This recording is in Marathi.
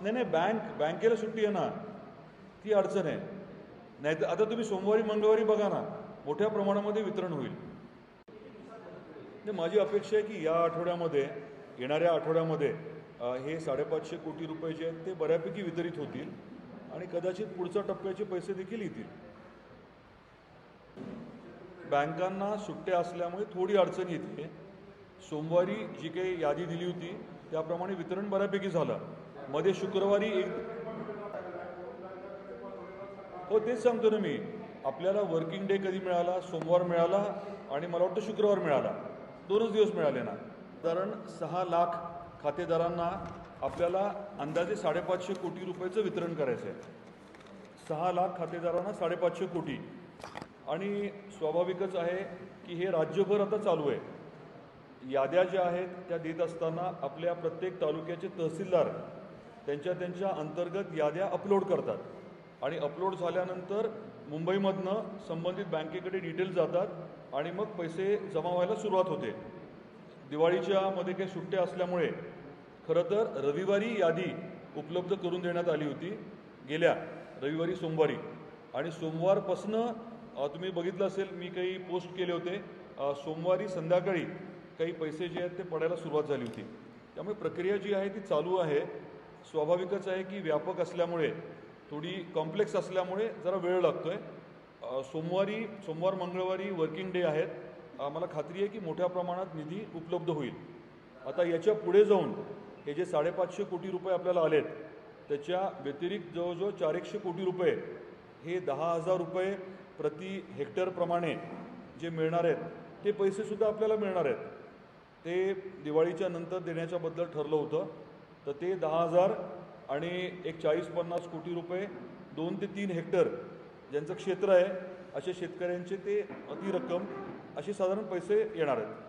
नाही नाही बँक बँकेला सुट्टी आहे ना. ती अडचण आहे. नाही तर आता तुम्ही सोमवारी मंगळवारी बघा ना. मोठ्या प्रमाणामध्ये वितरण होईल. नाही माझी अपेक्षा आहे की या आठवड्यामध्ये येणाऱ्या आठवड्यामध्ये हे साडेपाचशे कोटी रुपये जे आहेत ते बऱ्यापैकी वितरित होतील आणि कदाचित पुढच्या टप्प्याचे पैसे देखील येतील. बँकांना सुट्ट्या असल्यामुळे थोडी अडचण येते. सोमवारी जी काही यादी दिली होती त्याप्रमाणे वितरण बऱ्यापैकी झालं. मध्ये शुक्रवारी एक हो तेच सांगतो ना मी. आपल्याला वर्किंग डे कधी मिळाला? सोमवार मिळाला आणि मला वाटतं शुक्रवार मिळाला. दोनच दिवस मिळाले ना. कारण सहा लाख खातेदारांना आपल्याला अंदाजे साडेपाचशे कोटी रुपयाचं वितरण करायचं आहे सहा लाख खातेदारांना साडेपाचशे कोटी. आणि स्वाभाविकच आहे की हे राज्यभर आता चालू आहे. याद्या ज्या आहेत त्या देत असताना आपल्या प्रत्येक तालुक्याचे तहसीलदार त्यांच्या त्यांच्या अंतर्गत याद्या अपलोड करतात. आणि अपलोड झाल्यानंतर मुंबईमधनं संबंधित बँकेकडे डिटेल जातात आणि मग पैसे जमा व्हायला सुरुवात होते. दिवाळीच्या मध्ये काही सुट्ट्या असल्यामुळे खरं तर रविवारी यादी उपलब्ध करून देण्यात आली होती. गेल्या रविवारी सोमवारी. आणि सोमवारपासनं तुम्ही बघितलं असेल मी काही पोस्ट केले होते. सोमवारी संध्याकाळी काही पैसे जे आहेत ते पडायला सुरुवात झाली होती. त्यामुळे प्रक्रिया जी आहे ती चालू आहे. स्वाभाविकच आहे की व्यापक असल्यामुळे थोडी कॉम्प्लेक्स असल्यामुळे जरा वेळ लागतो आहे सोमवारी सोमवार मंगळवारी वर्किंग डे आहेत. मला खात्री आहे की मोठ्या प्रमाणात निधी उपलब्ध होईल. आता याच्यापुढे जाऊन हे जे साडेपाचशे कोटी रुपये आपल्याला आलेत त्याच्या व्यतिरिक्त जवळजवळ चार एकशे कोटी रुपये हे दहा हजार रुपये प्रति हेक्टरप्रमाणे जे मिळणार आहेत ते पैसेसुद्धा आपल्याला मिळणार आहेत. ते दिवाळीच्या नंतर देण्याच्या बद्दल ठरलं होतं. तर ते दहा हजार आणि एक चाळीस पन्नास कोटी रुपये दोन ते तीन हेक्टर ज्यांचं क्षेत्र आहे अशा शेतकऱ्यांचे ते अति रक्कम असे साधारण पैसे येणार आहेत.